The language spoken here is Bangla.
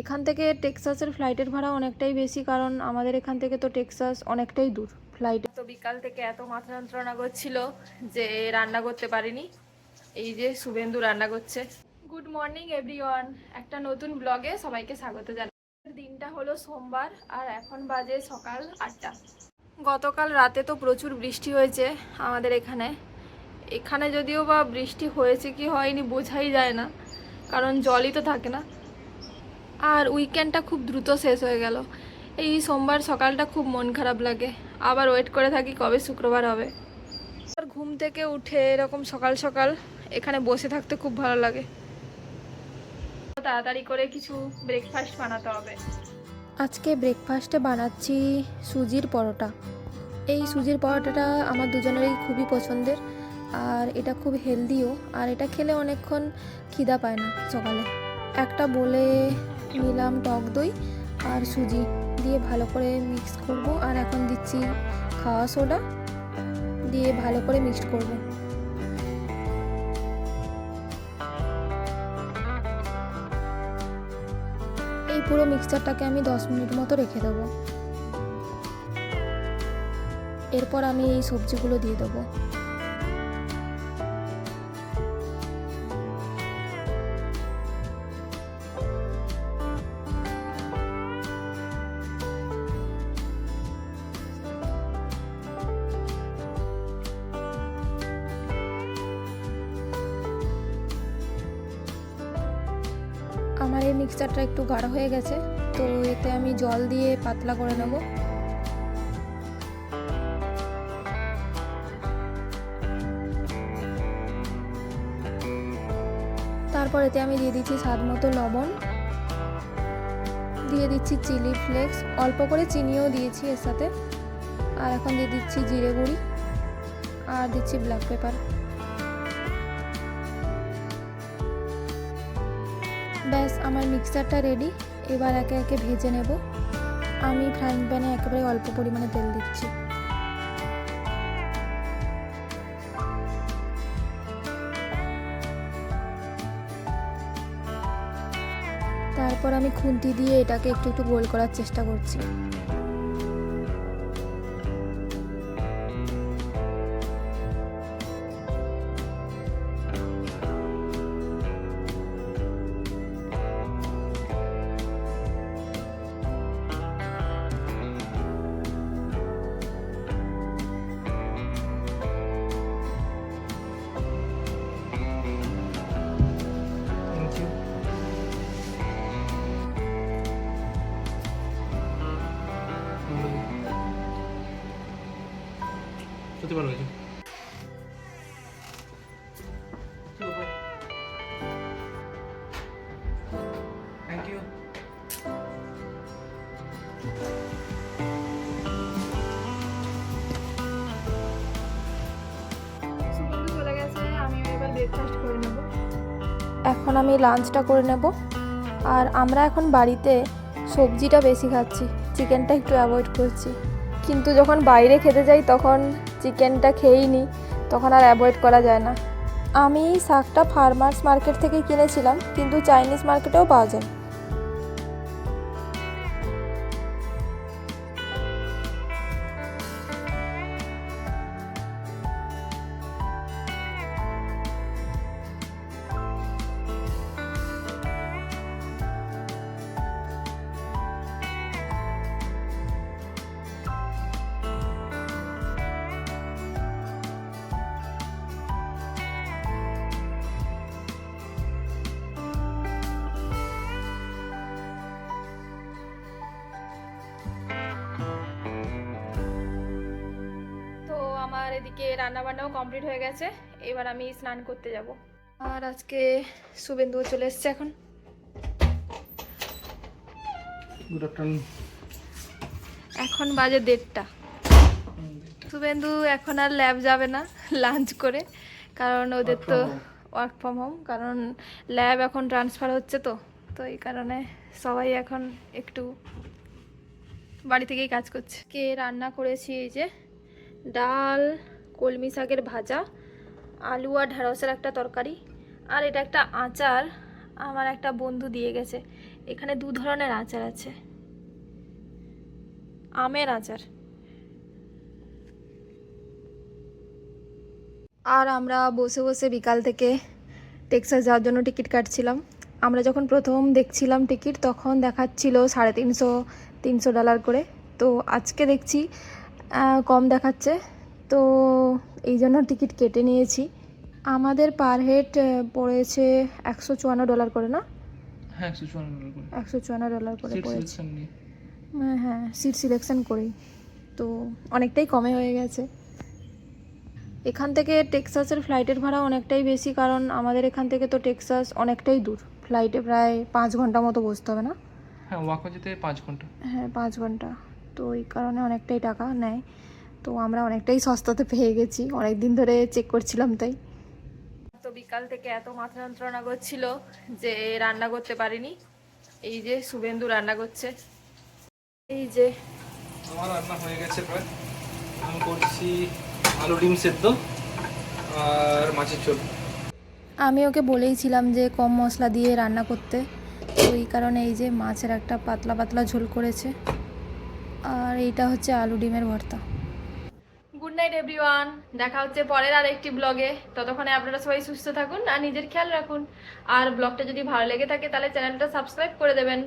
এখান থেকে টেক্সাসের ফ্লাইটের ভাড়া অনেকটাই বেশি, কারণ আমাদের এখান থেকে তো টেক্সাস অনেকটাই দূর ফ্লাইটে। তো বিকাল থেকে এত মাথা যন্ত্রণা করছিল যে রান্না করতে পারিনি। এই যে শুভেন্দু রান্না করছে। গুড মর্নিং এভরিওয়ান একটা নতুন ব্লগে সবাইকে স্বাগত জানাই। দিনটা হলো সোমবার, আর এখন বাজে সকাল আটটা। গতকাল রাতে তো প্রচুর বৃষ্টি হয়েছে আমাদের এখানে। এখানে যদিও বা বৃষ্টি হয়েছে কি হয়নি বোঝাই যায় না, কারণ জলই তো থাকে না। আর উইকেন্ডটা খুব দ্রুত শেষ হয়ে গেল। এই সোমবার সকালটা খুব মন খারাপ লাগে। আবার ওয়েট করে থাকি কবে শুক্রবার হবে। আর ঘুম থেকে উঠে এরকম সকাল সকাল এখানে বসে থাকতে খুব ভালো লাগে। তাড়াতাড়ি করে কিছু ব্রেকফাস্ট বানাতে হবে। আজকে ব্রেকফাস্টে বানাচ্ছি সুজির পরোটা। এই সুজির পরোটাটা আমার দুজনেরই খুবই পছন্দের। আর এটা খুব হেলদিও আর এটা খেলে অনেকক্ষণ খিদা পায় না সকালে। একটা বলে নিলাম টক দই আর সুজি দিয়ে ভালো করে মিক্স করব। আর এখন দিচ্ছি খাওয়া সোডা দিয়ে ভালো করে মিক্সড করব। এই পুরো মিক্সচারটাকে আমি দশ মিনিট মতো রেখে দেবো। এরপর আমি এই সবজিগুলো দিয়ে দেবো। আমার এই মিক্সচারটা একটু গাঢ় হয়ে গেছে, তো এতে আমি জল দিয়ে পাতলা করে নেব। তারপর এতে আমি দিয়ে দিচ্ছি স্বাদ মতো লবণ, দিয়ে দিচ্ছি চিলি ফ্লেক্স অল্প করে চিনিও দিয়েছি এর সাথে, আর এখন দিয়ে দিচ্ছি জিরে গুঁড়ি, আর দিচ্ছি ব্ল্যাক পেপার ব্যাস, আমার মিক্সারটা রেডি এবার একে একে ভেজে নেব। আমি ফ্রাইং প্যানে একেবারে অল্প পরিমাণে তেল দিচ্ছি। তারপর আমি খুন্তি দিয়ে এটাকে একটু একটু গোল করার চেষ্টা করছি। সত্যি ভালো হয়েছে থ্যাংক ইউ চলে গেছে আমি এবার ব্রেকফাস্ট করে নেব। এখন আমি লাঞ্চটা করে নেব। আর আমরা এখন বাড়িতে সবজিটা বেশি খাচ্ছি চিকেনটা একটু অ্যাভয়েড করছি। কিন্তু যখন বাইরে খেতে যাই তখন চিকেনটা খেয়েই নিই তখন আর অ্যাভয়েড করা যায় না। আমি শাকটা ফার্মার্স মার্কেট থেকে কিনেছিলাম, কিন্তু চাইনিজ মার্কেটেও পাওয়া যায়। এদিকে রান্না বান্নাও কমপ্লিট হয়ে গেছে। এবার আমি স্নান করতে যাব। আর আজকে শুভেন্দুও চলে এসছে এখন। গুড আফটারনুন এখন বাজে দেড়টা। শুভেন্দু এখন আর ল্যাব যাবে না লাঞ্চ করে। কারণ ওদের তো ওয়ার্ক ফ্রম হোম কারণ ল্যাব এখন ট্রান্সফার হচ্ছে তো তো এই কারণে সবাই এখন একটু বাড়ি থেকেই কাজ করছে। কে রান্না করেছি এই যে? ডাল, কলমি শাকের ভাজা, আলু আর ঢেঁড়সের একটা তরকারি। আর এটা একটা আচার, আমার একটা বন্ধু দিয়ে গেছে। এখানে দু ধরনের আচার আছে। আমের আচার। আর আমরা বসে বসে বিকাল থেকে টেক্সাস যাওয়ার জন্য টিকিট কাটছিলাম। আমরা যখন প্রথম দেখছিলাম টিকিট, তখন দেখাচ্ছিল সাড়ে তিনশো তিনশো ডলার করে। তো আজকে দেখছি কম দেখাচ্ছে। তো এই জন্য টিকিট কেটে নিয়েছি। আমাদের পার হেড পড়েছে একশো চুয়ান্ন ডলার করে না? হ্যাঁ একশো চুয়ান্ন ডলার করে। পড়েছে। হ্যাঁ হ্যাঁ সিট সিলেকশন করেই তো অনেকটাই কমে হয়ে গেছে। এখান থেকে টেক্সাসের ফ্লাইটের ভাড়া অনেকটাই বেশি কারণ আমাদের এখান থেকে তো টেক্সাস অনেকটাই দূর। ফ্লাইটে প্রায় পাঁচ ঘণ্টা মতো বসতে হবে না? হ্যাঁ ওয়াকো যেতে পাঁচ ঘণ্টা। হ্যাঁ পাঁচ ঘণ্টা। তো এই কারণে অনেকটাই টাকা নেয়। তো আমরা অনেকটাই সস্তাতে পেয়ে গেছি। অনেক দিন ধরে চেক করছিলাম তাই। তো বিকাল থেকে এত মাথা যন্ত্রণা করছিল যে রান্না করতে পারিনি। এই যে শুভেন্দু রান্না করছে। এই যে আমার রান্না হয়ে গেছে প্রায়। আমি করছি আলু ডিম সেদ্ধ আর মাছের ঝোল। আমি ওকে বলেইছিলাম যে কম মশলা দিয়ে রান্না করতে। তো এই কারণে এই যে মাছের একটা পাতলা পাতলা ঝোল করেছে। আর এইটা হচ্ছে আলু ডিমের ভর্তা। গুড নাইট এভরিওয়ান দেখা হচ্ছে পরের আর একটি ব্লগে। ততক্ষণে আপনারা সবাই সুস্থ থাকুন আর নিজের খেয়াল রাখুন। আর ব্লগটা যদি ভালো লেগে থাকে, তাহলে চ্যানেলটা সাবস্ক্রাইব করে দেবেন।